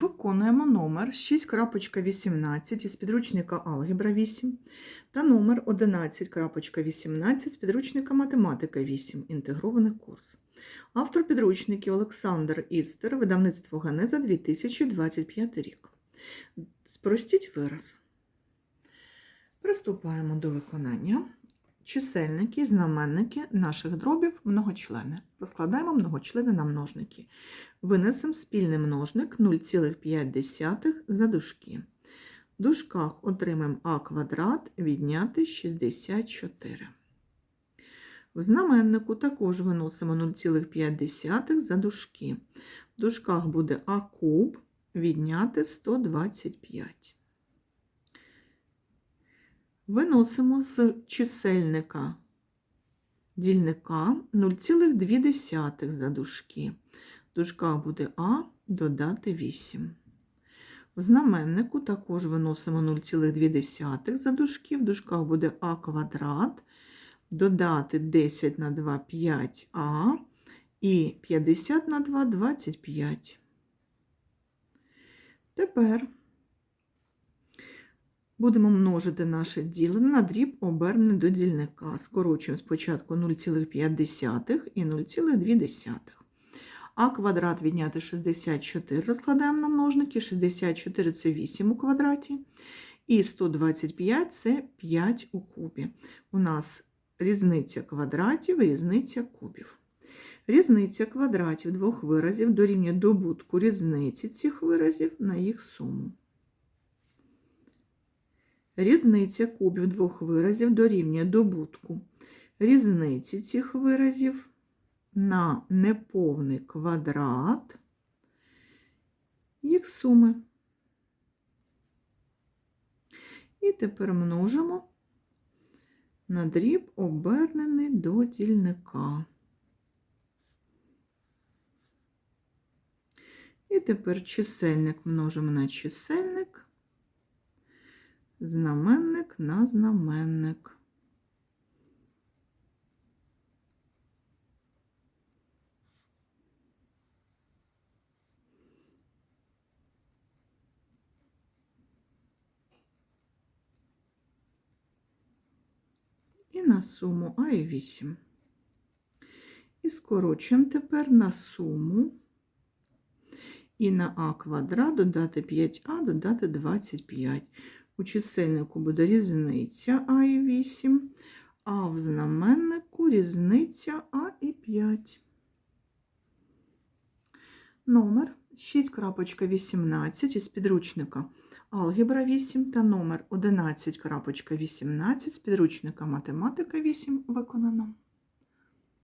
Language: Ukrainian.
Виконуємо номер 6.18 із підручника Алгебра 8 та номер 11.18 з підручника Математика 8. Інтегрований курс. Автор підручників Олександр Істер, видавництво Генеза 2025 рік. Спростіть вираз. Приступаємо до виконання. Чисельники, знаменники наших дробів многочлени. Розкладаємо многочлени на множники. Винесемо спільний множник 0,5 за дужки. В дужках отримаємо а квадрат відняти 64. В знаменнику також виносимо 0,5 за дужки. В дужках буде а куб відняти 125. Виносимо з чисельника дільника 0,2 за дужки. В буде А додати 8. В знаменнику також виносимо 0,2 за дужки. В дужках буде А квадрат, додати 10 на 2 5а і 50 на 2 25. Тепер Будемо множити наше ділене на дріб обернений до дільника. Скорочуємо спочатку 0,5 і 0,2. А квадрат відняти 64 розкладаємо на множники. 64 це 8 у квадраті. І 125 це 5 у кубі. У нас різниця квадратів і різниця кубів. Різниця квадратів двох виразів дорівнює добутку різниці цих виразів на їх суму. Різниця кубів двох виразів дорівнює добутку різниці цих виразів на неповний квадрат їх суми. І тепер множимо на дріб обернений до дільника. І тепер чисельник множимо на чисельник знаменник на знаменник. І на суму А і 8. І скорочуємо тепер на суму і на А квадрат додати 5а, додати 25. У чисельнику буде різниця А і 8, а в знаменнику різниця А і 5. Номер 6.18 із підручника Алгебра 8 та номер 11.18 з підручника Математика 8 виконано.